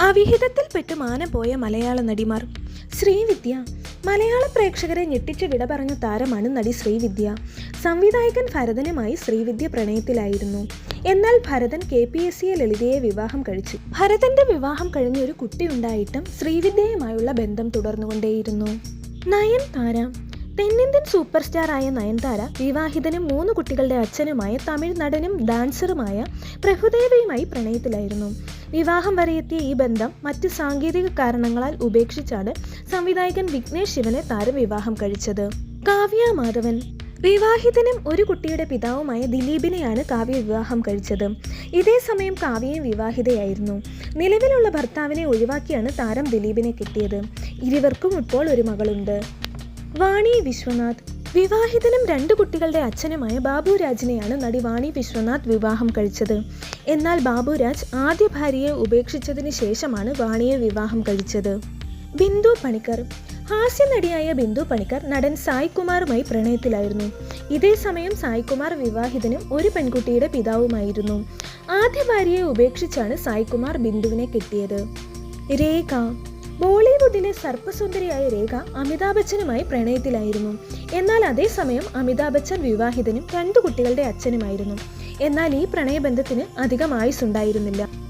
അവിഹിതത്തിൽപ്പെട്ട് മാനം പോയ മലയാള നടിമാർ. ശ്രീവിദ്യ. മലയാള പ്രേക്ഷകരെ ഞെട്ടിച്ച് വിട പറഞ്ഞ താരമാണ് നടി ശ്രീവിദ്യ. സംവിധായകൻ ഭരതനുമായി ശ്രീവിദ്യ പ്രണയത്തിലായിരുന്നു. എന്നാൽ ഭരതൻ കെ പി എസ് സിയെ ലളിതയെ വിവാഹം കഴിച്ചു. ഭരതന്റെ വിവാഹം കഴിഞ്ഞ ഒരു കുട്ടിയുണ്ടായിട്ടും ശ്രീവിദ്യയുമായുള്ള ബന്ധം തുടർന്നുകൊണ്ടേയിരുന്നു. നയൻ താര. തെന്നിന്ത്യൻ സൂപ്പർ സ്റ്റാറായ നയൻതാര വിവാഹിതനും മൂന്ന് കുട്ടികളുടെ അച്ഛനുമായ തമിഴ് നടനും ഡാൻസറുമായ പ്രഭുദേവയുമായി പ്രണയത്തിലായിരുന്നു. വിവാഹം വരെ എത്തിയ ഈ ബന്ധം മറ്റ് സാങ്കേതിക കാരണങ്ങളാൽ ഉപേക്ഷിച്ചാണ് സംവിധായകൻ വിഘ്നേഷ് ശിവനെ താരം വിവാഹം കഴിച്ചത്. കാവ്യ മാധവൻ. വിവാഹിതനും ഒരു കുട്ടിയുടെ പിതാവുമായ ദിലീപിനെയാണ് കാവ്യ വിവാഹം കഴിച്ചത്. ഇതേ സമയം കാവ്യയും വിവാഹിതയായിരുന്നു. നിലവിലുള്ള ഭർത്താവിനെ ഒഴിവാക്കിയാണ് താരം ദിലീപിനെ കിട്ടിയത്. ഇരുവർക്കും ഇപ്പോൾ ഒരു മകളുണ്ട്. വാണി വിശ്വനാഥ്. വിവാഹിതനും രണ്ട് കുട്ടികളുടെ അച്ഛനുമായ ബാബുരാജിനെയാണ് നടി വാണി വിശ്വനാഥ് വിവാഹം കഴിച്ചത്. എന്നാൽ ബാബുരാജ് ആദ്യ ഭാര്യയെ ഉപേക്ഷിച്ചതിന് ശേഷമാണ് വാണിയെ വിവാഹം കഴിച്ചത്. ബിന്ദു പണിക്കർ. ഹാസ്യ നടിയായ ബിന്ദു പണിക്കർ നടൻ സായികുമാറുമായി പ്രണയത്തിലായിരുന്നു. ഇതേ സമയം സായികുമാർ വിവാഹിതനും ഒരു പെൺകുട്ടിയുടെ പിതാവുമായിരുന്നു. ആദ്യ ഭാര്യയെ ഉപേക്ഷിച്ചാണ് സായികുമാർ ബിന്ദുവിനെ കിട്ടിയത്. രേഖ. ബോളിവുഡിലെ സർപ്പസുന്ദരിയായ രേഖ അമിതാഭ് ബച്ചനുമായി പ്രണയത്തിലായിരുന്നു. എന്നാൽ അതേസമയം അമിതാഭ് ബച്ചൻ വിവാഹിതനും രണ്ടു കുട്ടികളുടെ അച്ഛനുമായിരുന്നു. എന്നാൽ ഈ പ്രണയബന്ധത്തിന് അധികം ആയുസ്സുണ്ടായിരുന്നില്ല.